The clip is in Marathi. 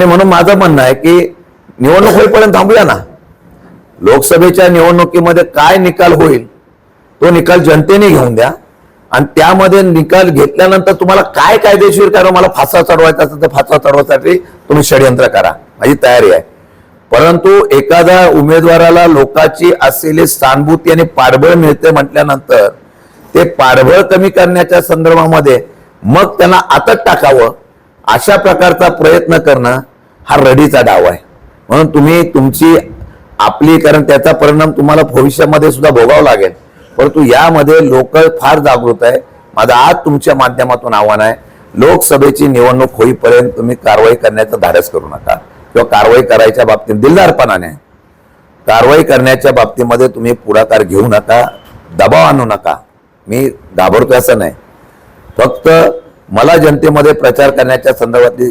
आणि म्हणून माझं म्हणणं आहे की निवडणूक होईपर्यंत थांबूया ना. लोकसभेच्या निवडणुकीमध्ये काय निकाल होईल तो निकाल जनतेने घेऊन द्या. आणि त्यामध्ये निकाल घेतल्यानंतर तुम्हाला काय कायदेशीर करा मला फासा चढवायचा असेल तर फासा चढवायसाठी तुम्ही षडयंत्र करा. माझी तयारी आहे. परंतु एखाद्या उमेदवाराला लोकांची असलेली सहानुभूती आणि पाठबळ मिळते म्हटल्यानंतर ते पाठबळ कमी करण्याच्या संदर्भामध्ये मग त्यांना आतच टाकावं अशा प्रकारचा प्रयत्न करणं हा रडीचा डाव आहे. म्हणून तुम्ही तुमची आपली कारण त्याचा परिणाम तुम्हाला भविष्यामध्ये सुद्धा भोगावा लागेल. परंतु यामध्ये लोक फार जागृत आहे. माझं आज तुमच्या माध्यमातून आव्हान आहे लोकसभेची निवडणूक होईपर्यंत तुम्ही कारवाई करण्याचा धाडस करू नका. किंवा कारवाई करायच्या बाबतीत दिलदारपणाने कारवाई करण्याच्या बाबतीमध्ये तुम्ही पुढाकार घेऊ नका दबाव आणू नका. मी घाबरतोय असं नाही. फक्त मला जनतेमध्ये प्रचार करण्याच्या संदर्भातली